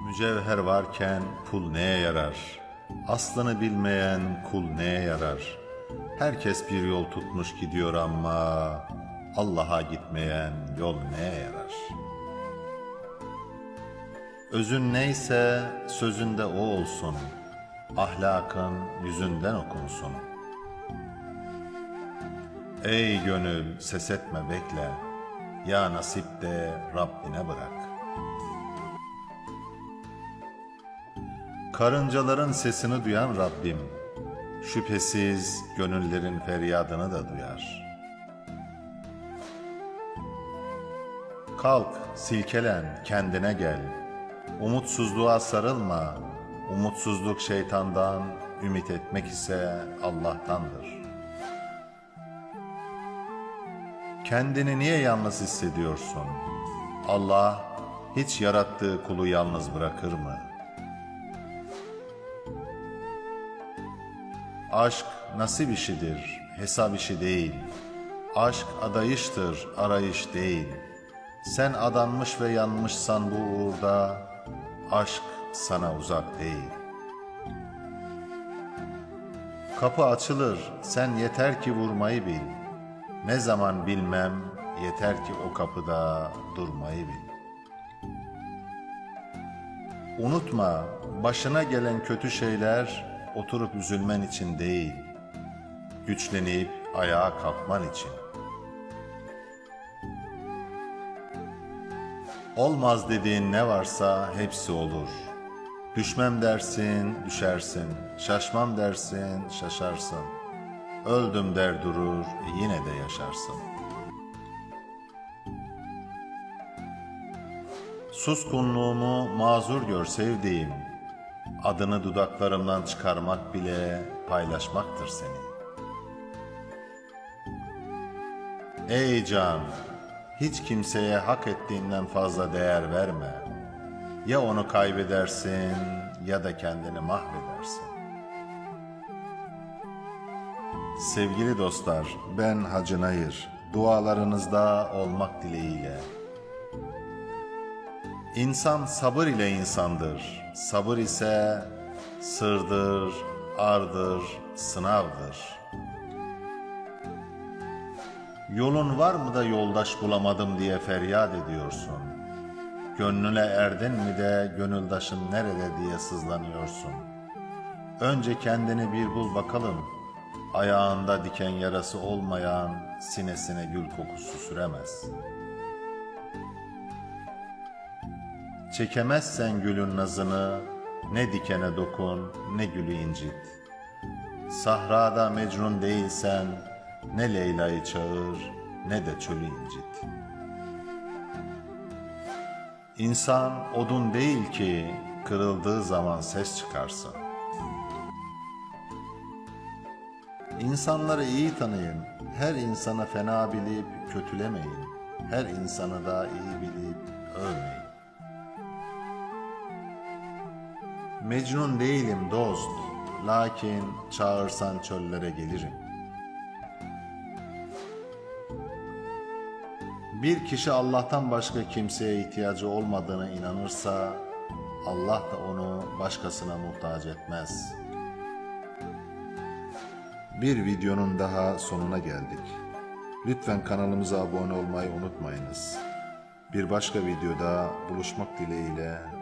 Mücevher varken pul neye yarar? Aslını bilmeyen kul neye yarar? Herkes bir yol tutmuş gidiyor ama Allah'a gitmeyen yol neye yarar? Özün neyse sözünde o olsun. Ahlakın yüzünden okunsun. Ey gönül ses etme bekle. Ya nasip de Rabbine bırak. Karıncaların sesini duyan Rabbim, şüphesiz gönüllerin feryadını da duyar. Kalk, silkelen, kendine gel. Umutsuzluğa sarılma. Umutsuzluk şeytandan, ümit etmek ise Allah'tandır. Kendini niye yalnız hissediyorsun? Allah hiç yarattığı kulu yalnız bırakır mı?'' Aşk nasip işidir, hesap işi değil. Aşk adayıştır, arayış değil. Sen adanmış ve yanmışsan bu uğurda, aşk sana uzak değil. Kapı açılır, sen yeter ki vurmayı bil. Ne zaman bilmem, yeter ki o kapıda durmayı bil. Unutma, başına gelen kötü şeyler oturup üzülmen için değil, güçlenip ayağa kalkman için. Olmaz dediğin ne varsa hepsi olur. Düşmem dersin, düşersin. Şaşmam dersin, şaşarsın. Öldüm der durur, yine de yaşarsın. Suskunluğumu mazur gör sevdiğim. Adını dudaklarımdan çıkarmak bile paylaşmaktır seni. Ey can, hiç kimseye hak ettiğinden fazla değer verme. Ya onu kaybedersin ya da kendini mahvedersin. Sevgili dostlar, ben Hacı Nayır. Dualarınızda olmak dileğiyle. İnsan sabır ile insandır. Sabır ise sırdır, ardır, sınavdır. Yolun var mı da yoldaş bulamadım diye feryat ediyorsun. Gönlüne erdin mi de gönüldaşın nerede diye sızlanıyorsun. Önce kendini bir bul bakalım. Ayağında diken yarası olmayan sinesine gül kokusu süremez.'' Çekemezsen gülün nazını, ne dikene dokun, ne gülü incit. Sahrada mecnun değilsen, ne Leyla'yı çağır, ne de çölü incit. İnsan odun değil ki, kırıldığı zaman ses çıkarsın. İnsanları iyi tanıyın, her insana fena bilip kötülemeyin, her insanı da iyi bilip övmeyin. Mecnun değilim dost, lakin çağırsan çöllere gelirim. Bir kişi Allah'tan başka kimseye ihtiyacı olmadığına inanırsa, Allah da onu başkasına muhtaç etmez. Bir videonun daha sonuna geldik. Lütfen kanalımıza abone olmayı unutmayınız. Bir başka videoda buluşmak dileğiyle